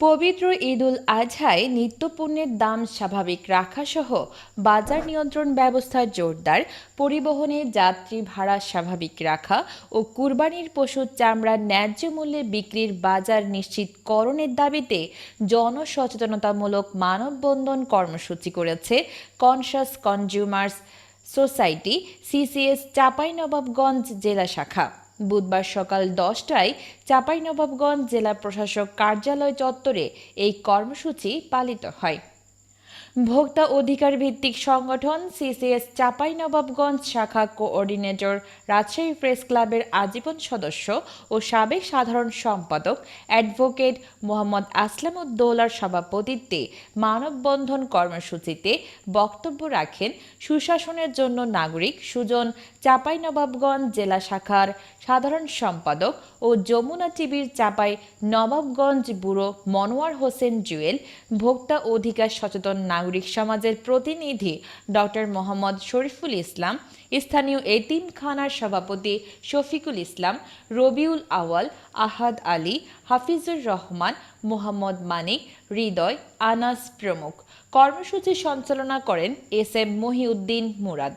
পবিত্র ঈদুল আজহায় নিত্যপণ্যের দাম স্বাভাবিক রাখা সহ বাজার নিয়ন্ত্রণ ব্যবস্থা জোরদার, পরিবহনে যাত্রী ভাড়া স্বাভাবিক রাখা ও কুরবানির পশুর চামড়া ন্যায্য মূল্যে বিক্রির বাজার নিশ্চিতকরণের দাবিতে জনসচেতনতামূলক মানববন্ধন কর্মসূচি করেছে conscious consumers society, CCS Chapainawabganj জেলা শাখা। বুধবার সকাল দশটায় চাঁপাইনবাবগঞ্জ জেলা প্রশাসক কার্যালয় চত্বরে এই কর্মসূচি পালিত হয়। ভোক্তা অধিকার ভিত্তিক সংগঠন সিসিএস চাঁপাইনবাবগঞ্জ শাখা কোঅর্ডিনেটর রাজশাহী প্রেস ক্লাবের আজীবন সদস্য ও সাবেক সাধারণ সম্পাদক অ্যাডভোকেট মোহাম্মদ আসলামউদ্দৌলার সভাপতিত্বে মানববন্ধন কর্মসূচিতে বক্তব্য রাখেন সুশাসনের জন্য নাগরিক সুজন চাঁপাইনবাবগঞ্জ জেলা শাখার সাধারণ সম্পাদক ও যমুনা টিভির চাপাই নবাবগঞ্জ ব্যুরো মনোয়ার হোসেন জুয়েল, ভোক্তা অধিকার সচেতন নাগরিক সমাজের প্রতিনিধি ডক্টর মোহাম্মদ শরীফুল ইসলাম, স্থানীয় এতিমখানার সভাপতি শফিকুল ইসলাম, রবিউল আওয়াল, আহাদ আলী, হাফিজুর রহমান, মোহাম্মদ মানিক, হৃদয়, আনাস প্রমুখ। কর্মসূচি সঞ্চালনা করেন S M Mohiuddin Murad.